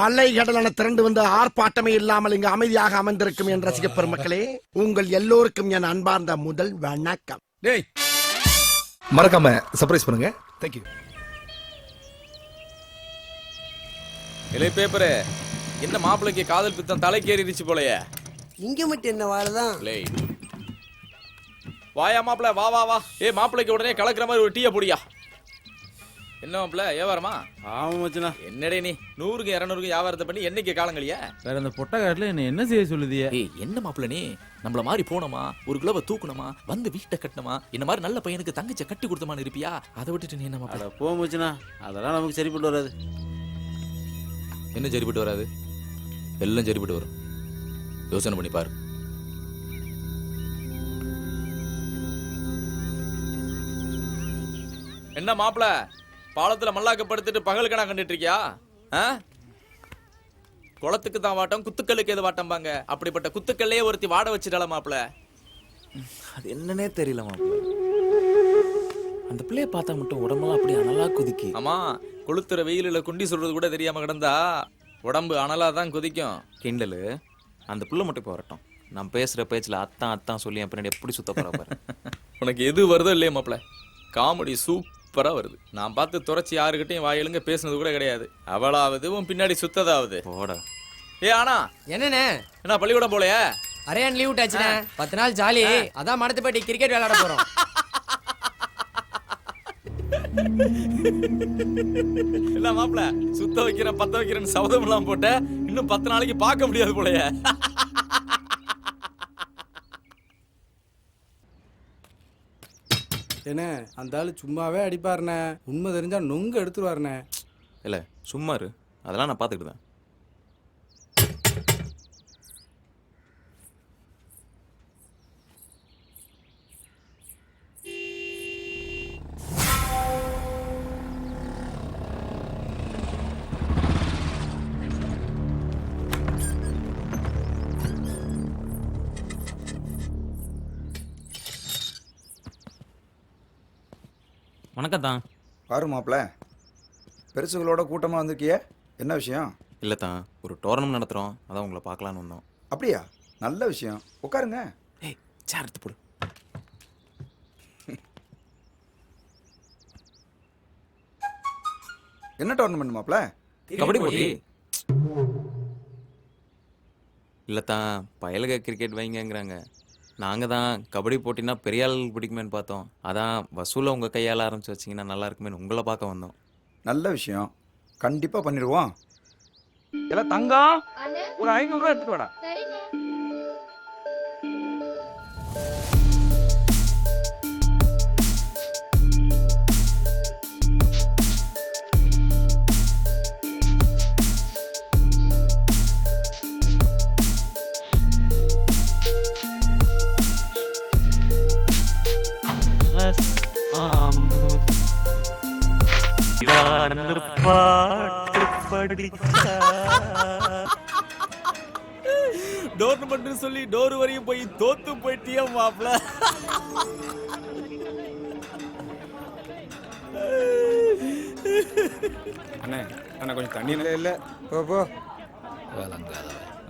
அலை கடலான திரண்டு வந்து ஆர்ப்பாட்டமே இல்லாமல் இங்கு அமைதியாக அமர்ந்திருக்கும் என் ரசிக பெருமக்களே உங்கள் எல்லோருக்கும் என் அன்பார்ந்த முதல் வணக்கம். டேய். மறக்காம சர்ப்ரைஸ் பண்ணுங்க. தேங்க்யூ இலை பேப்பரு என்ன மாப்பிளைக்கு காதல் பித்தம் தலைக்கேறிடுச்சு போலயே. இங்க மட்டும் என்ன வாழதான்? லே. வாயா மாப்பிள வா வா வா. ஏ மாப்பிளைக்கு உடனே கலக்குற மாதிரி ஒரு டீயை பொடியா. என்ன மாப்பிள வியாபாரமா? ஆமா மச்சனா. என்னடே நீ? நூறுக்கு இரநூறுக்கு வியாபாரத்தை பண்ணி என்னைக்கு காலங்களியா? வேற அந்த பொட்டக்காட்டுல என்ன என்ன செய்ய சொல்லுதிய? ஏய் என்ன மாப்பிள நீ? நம்மள மாதிரி போனோமா? ஒரு கிலோவை தூக்கணுமா வந்து வீட்டை கட்டணுமா இந்த மாதிரி நல்ல பையனுக்கு தங்கச்ச கட்டி கொடுத்தமான்னு இருப்பியா? அதை விட்டுட்டு நீ என்ன மாப்பிள போ மச்சனா. அதெல்லாம் நமக்கு சரிப்பட்டு வராது. என்ன சரிப்பட்டு வராது? எல்லாம் சரிப்பட்டு வரும். யோசனை பண்ணி பாரு. என்ன மாப்பிள பாலத்துல மல்லாக்கப்படுத்திட்டு பகல் கணா கண்டுட்டு இருக்கியா ஆ? குளத்துக்கு தான் வாட்டம் குத்துக்கல்லுக்கு எது வாட்டம்பாங்க அப்படிப்பட்ட குத்துக்கல்லையே ஒருத்தி வாட வச்சிட்டால மாப்பிள அது என்னன்னே தெரியல மாப்பிள்ள. அந்த பிள்ளைய பார்த்தா மட்டும் உடம்பெல்லாம் அப்படியே அனலா கொதிக்கி. ஆமா கொளுத்துற வெயிலில குண்டி சொல்றது கூட தெரியாம கிடந்தா உடம்பு அனலா தான் கொதிக்கும். கிண்டலு அந்த புள்ள மட்டும் இப்போ வரட்டும். நான் பேசுற பேச்சுல அத்தான் அத்தான் சொல்லி என் பின்னாடி எப்படி சுத்த போற உனக்கு எது வருதோ இல்லையா மாப்ள காமெடி சூப்பரா வருது. நான் பார்த்து துறைச்சி யாருக்கிட்டையும் வாயிலுங்க பேசுனது கூட கிடையாது. அவளாவது உன் பின்னாடி சுத்ததாவது. போடா. ஏ ஆனா. என்னண்ணே? என்ன பள்ளிக்கூடம் போலையா? அரையான் லீவ் விட்டாச்சுண்ணே. பத்து நாள் ஜாலி. அதான் மடத்துப்பட்டி கிரிக்கெட் விளையாட போறோம். இல்ல மாப்ள சுத்த வைக்கிறேன் பத்த வைக்கிறேன்னு சபதம் எல்லாம் போட்ட இன்னும் பத்து நாளைக்கு பார்க்க முடியாது போலயே. என்ன அந்த ஆள் சும்மாவே அடிப்பாருண்ணே உண்மை தெரிஞ்சா நொங்கு எடுத்துருவாருண்ணே இல்லை சும்மா இரு. அதெல்லாம் நான் பார்த்துக்கிட்டு தான் வணக்கம் தான் பாரு மாப்ள பெருசுகளோட கூட்டமாக வந்திருக்கிய என்ன விஷயம்? இல்லை தான் ஒரு டோர்னமெண்ட் நடத்துகிறோம் அதான் உங்களை பார்க்கலான்னு வந்தோம். அப்படியா? நல்ல விஷயம். உட்காருங்க. ஏய் சேர் எடுத்து போடு. என்ன டோர்னமெண்ட் மாப்ள கபடி போட்டி. இல்லை தான் பயலுக கிரிக்கெட் வைங்கங்கிறாங்க. நாங்கள் தான் கபடி போட்டினா பெரிய ஆள் பிடிக்குமேன்னு பார்த்தோம். அதான் வசூலை உங்கள் கையால் ஆரம்பிச்சு வச்சிங்கன்னா நல்லா இருக்குமேன்னு உங்களை பார்க்க வந்தோம். நல்ல விஷயம். கண்டிப்பாக பண்ணிடுவோம். எல்லாம் தங்கம் ஒரு ஐநூறு ரூபா எடுத்துட்டு வாடா. டோர்னமெண்ட் சொல்லி டோர் வரையும் போய் தோத்து போயிட்டியா மாப்ள அண்ணே அண்ணா கொஞ்சம் தண்ணி இல்லை இல்லை. போ போ.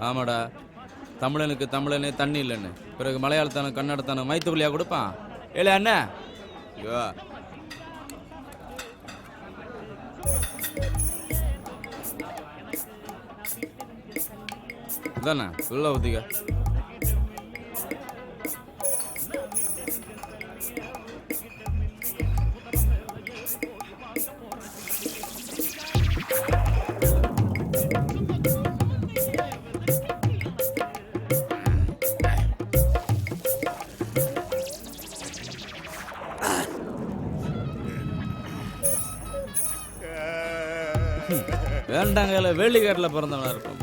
ஆமாடா. தமிழனுக்கு தமிழனே தண்ணி இல்லைன்னு. பிறகு மலையாளத்தான கன்னடத்தான மைத்துக்குள்ளியா கொடுப்பான். ஏலே அண்ணா. ஐயோ இதானே? உள்ள ஊத்திக்க வேண்டாங்கல வேலிக்காட்டில் பிறந்தவனா இருப்பான்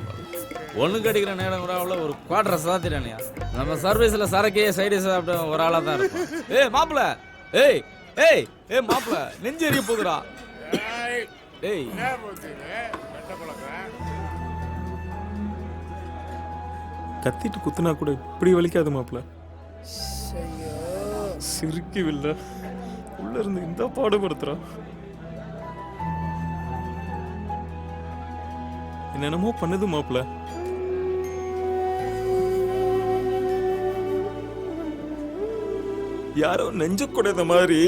ஒன்று கிடைக்கிற நேரம் கூட அவ்வளோ ஒரு குவாட்ரஸ் தான் சாத்திட்டானியா நம்ம சர்வீஸில் சரக்கே சைடு சாப்பிட்ட ஒரு ஆளாக தான் இருக்கும் ஏய் மாப்பிள ஏய் ஏய் ஏய் மாப்பிள நெஞ்சு எரிய போகுதுடா. ஏய். கத்திட்டு குத்துனா கூட இப்படி வலிக்காது மாப்பிள சிரிக்கவில்லை. உள்ள இருந்து இந்த பாடுபடுத்துறான் என்னென்னமோ பண்ணுது மாப்பிள்ள. யாரோ நெஞ்ச குடைந்த மாதிரி.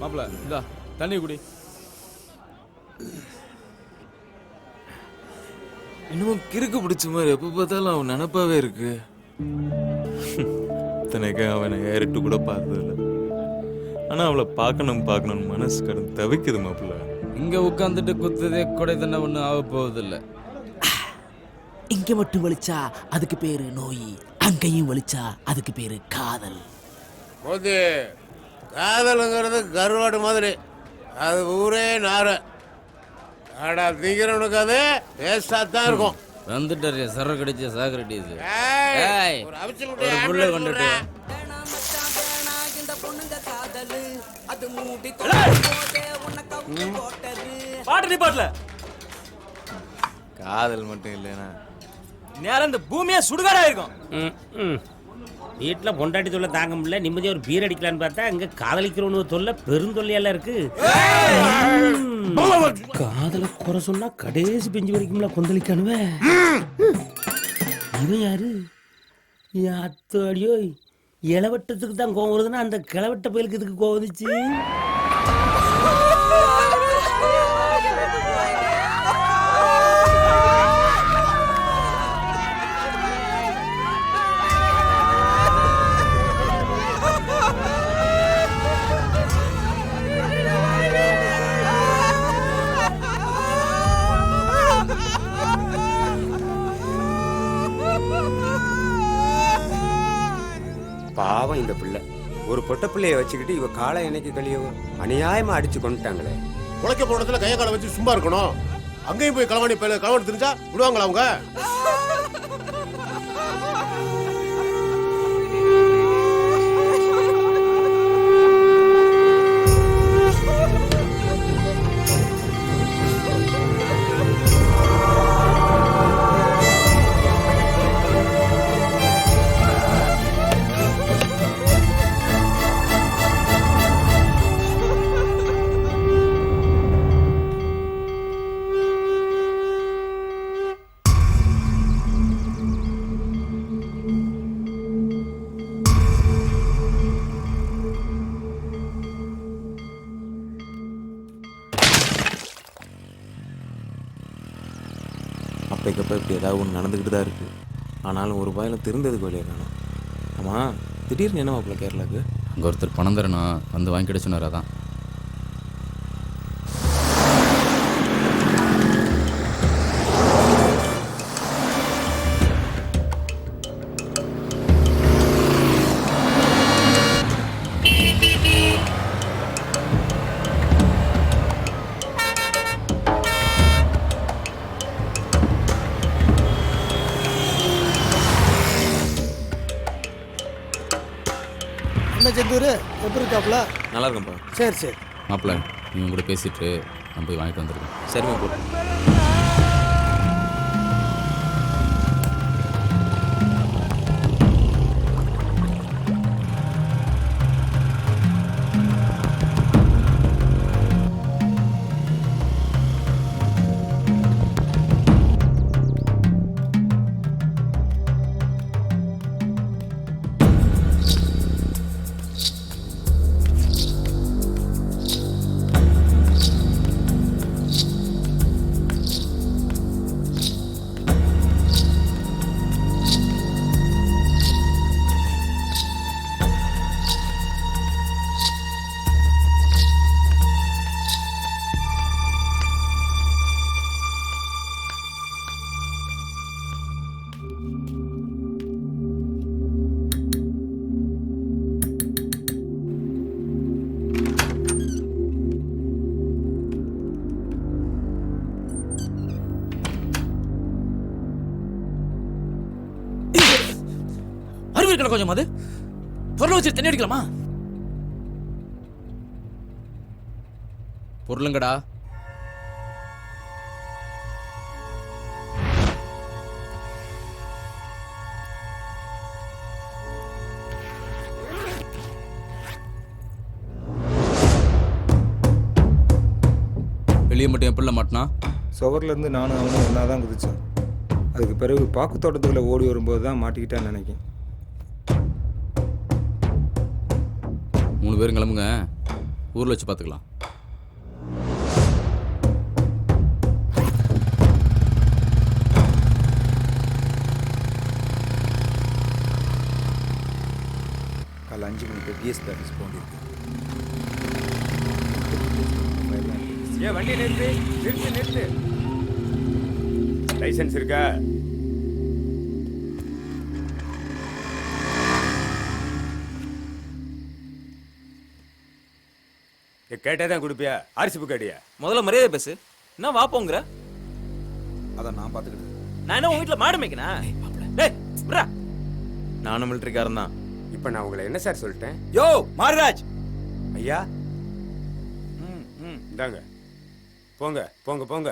மாப்பிள இந்தா தண்ணி குடி. இன்னமும் கிறுக்கு பிடிச்ச மாதிரி எப்போ பார்த்தாலும் அவன் நினப்பாவே இருக்கு. இத்தனைக்கு அவனை ஏறிட்டு கூட பார்த்ததில்ல. ஆனா அவளை பார்க்கணும் பார்க்கணும் மனசு கடந்து தவிக்குது மாப்பிள்ள. இங்க உட்காந்துட்டு குத்துதே கொடை தண்ணை ஒன்றும் ஆக போவதில்லை. இங்க மட்டும் வலிச்சா அதுக்கு பேரு நோய் அங்கேயும் வலிச்சா அதுக்கு பேரு காதல். போது காதலுங்கிறது கருவாடு மாதிரி. அது ஊரே நார. ஆடா திங்கிறவனுக்கு அது வேஸ்டா தான் இருக்கும். வந்துட்டாரு சரக்கு அடிச்ச சாக்ரட்டிஸ் ஒரு ஆப்பிள் கொண்டுட்டு. வா. பாட்டு நீ பாட்டல காதல் மட்டும் இல்லைனா நேரம் இந்த பூமியா சுடுகாடா இருக்கும் வீட்டுல பொண்டாட்டி தொல்லை தாங்க முடியல. நிம்மதியா ஒரு பீர் அடிக்கலான்னு பார்த்தா அங்க காதலிக்கிறவனு தொல்லை பெருந்தொல்லையெல்லாம் இருக்கு. காதல குறை சொன்னா கடைசி பெஞ்சு வரைக்கும்ல கொந்தளிக்கானுவே இவன் யாரு? அத்தோடியோ இளவட்டத்துக்கு தான் கோவம் வருதுன்னா அந்த கிளவட்ட பயலுக்கு இதுக்கு கோவம் வந்துச்சு? பாவம் இந்த பிள்ளை. ஒரு பொட்ட பிள்ளைய வச்சுக்கிட்டு இவ காலை என்னைக்கு கழியவோ? அநியாயமா அடிச்சு கொண்டுட்டாங்களே உழைக்க போனதுல கைய காலை வச்சு சும்மா இருக்கணும். அங்கேயும் போய் களவாணி பயில களவாணி தெரிஞ்சா விடுவாங்களா அவங்க? அப்பைக்கப்போ இப்படி ஏதாவது ஒன்று நடந்துக்கிட்டு தான் இருக்குது ஆனாலும் ஒரு பாயில் திருந்ததுக்கு வழியை காணும் ஆமாம் திடீர்னு என்ன மாப்பிள்ள கேரளாக்கு அங்கே ஒருத்தர் பணம் தரணும் வந்து வாங்கிக்கிட சொன்னார் அதான். என்ன செந்தூர்? எப்படி இருக்காப்ல நல்லா இருக்கும்ப்பா சரி சரி. மாப்பிள்ள இவங்க கூட பேசிட்டு நான் போய் வாங்கிட்டு வந்திருக்கேன் சரி மாப்பிள்ள கருவி இருக்கல கொஞ்சம் அது பொருளை வச்சு தண்ணி அடிக்கலாமா? பொருளுங்கடா. வெளியே மட்டும் எப்படில மாட்டினா? சுவர்லேருந்து நானும் அவனும் ஒன்றா தான் குதித்தோம் அதுக்கு பிறகு பாக்கு தோட்டத்துக்குள்ளே ஓடி வரும்போது தான் மாட்டிக்கிட்டான்னு நினைக்கிறேன். மூணு பேரும் கிளம்புங்க. ஊரில் வச்சு பார்த்துக்கலாம் காலைல அஞ்சு மணிக்கு பிஎஸ்பி ஆஃபீஸ் போண்டிருக்கு ஏ வண்டி நிறுத்து நிறுத்து நிறுத்து. லைசென்ஸ் இருக்கா? கேட்டே தான் கொடுப்பியா? அரிசி புக் அடியா முதல்ல மரியாதை பேசு. என்ன வா போங்கிற? அதை நான் பார்த்துக்கிட்டு நான் என்ன உங்க வீட்டில் மாடு விட்றா. நானும் மிலிட்டரிக்காரன் தான். இப்போ நான் உங்களை என்ன சார் சொல்லிட்டேன்? யோ மாரிராஜ். ஐயா? ம் ம். இந்தாங்க. போங்க போங்க போங்க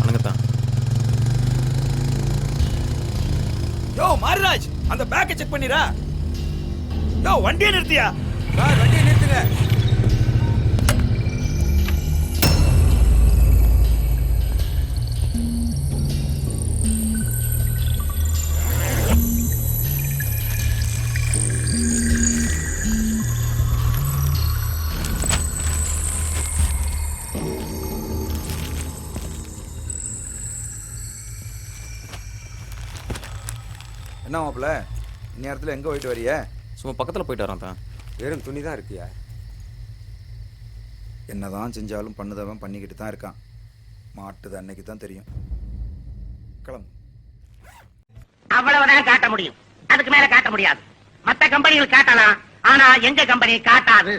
வணக்கத்தான் யோ மாரிராஜ் அந்த பேக்கை செக் பண்ணிடா. வண்டியை நிறுத்தியா? வண்டியை நிறுத்துங்க. என்ன மாப்பிள்ள இந்நேரத்தில் எங்கே போயிட்டு வரிய? சும்மா பக்கத்தில் போயிட்டு வரேன் தான் வெறும் துணி தான் இருக்கியா? என்னதான் செஞ்சாலும் பண்ணுதவன் பண்ணிக்கிட்டு தான் இருக்கான். மாட்டுது அன்னைக்கு தான் தெரியும். கிளம்பு. அவ்வளவுதான் காட்ட முடியும். அதுக்கு மேல காட்ட முடியாது. மத்த கம்பெனிகள் காட்டலாம் ஆனா எங்க கம்பெனி காட்டாது?